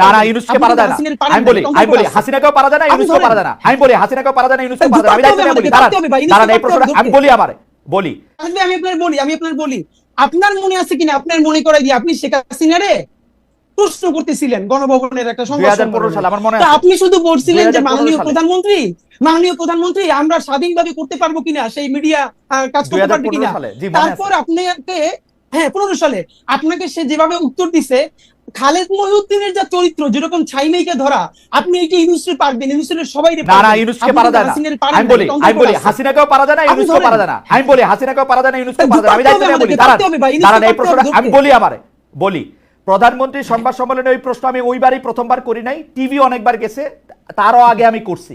না না ইউনুসকে পারা যায় না। আমি বলি আমি বলি হাসিনাকেও পারা যায় না আপনি পারা যায় না। আমি বলি হাসিনাকেও পারা যায় না ইউনুসকেও পারা যায় আমি ধরতে দায়িত্ব হবে নিয়ে বলি দাঁড়ান। ধরতে হবে ভাই, দাঁড়ান এই প্রশ্নটা আমি বলি আমারে বলি। আমি আপনার বলি আমি আপনার বলি। আপনার মনে আছে কিনা? আপনার মনে করে দিয়ে আপনি শেখ হাসিনারে প্রশ্ন করতেছিলেন গণভবনের একটা সংবাদ 2015 সম্মেলনে। সালে আমার তা আছে। আপনি শুধু বলছিলেন যে 2015 মাননীয় প্রধানমন্ত্রী মাননীয় প্রধানমন্ত্রী আমরা স্বাধীনভাবে করতে পারব কিনা সেই মিডিয়া কাজ করতে পারবে কিনা? তারপর আপনাকে হ্যাঁ পনেরো সালে। আপনাকে সে যেভাবে উত্তর দিছে খালেদ মহিউদ্দিনের যা চরিত্র যেরকম ছাইমেইকে ধরা আপনি এটা ইউনুসে পারবেন? ইউনুসের সবাই না না ইউনুসকে পারা যায় না। আমি বলি আমি বলি হাসিনাকেও পারা যায় না ধরেন। পারা যায় না। আমি বলি হাসিনাকেও পারা যায় না ইউনুসকেও ধরতে পারা যায় না। আমি হবে নিয়ে বলি দাঁড়ান। ইউনুসকে দাঁড়ান এই ধরতে প্রশ্নটা আমি বলি আমারে বলি। প্রধানমন্ত্রী সংবাদ সম্মেলনে ওই প্রশ্ন আমি ওইবারই প্রথমবার করি নাই টিভি অনেকবার গেছে তারও আগে আমি করছি।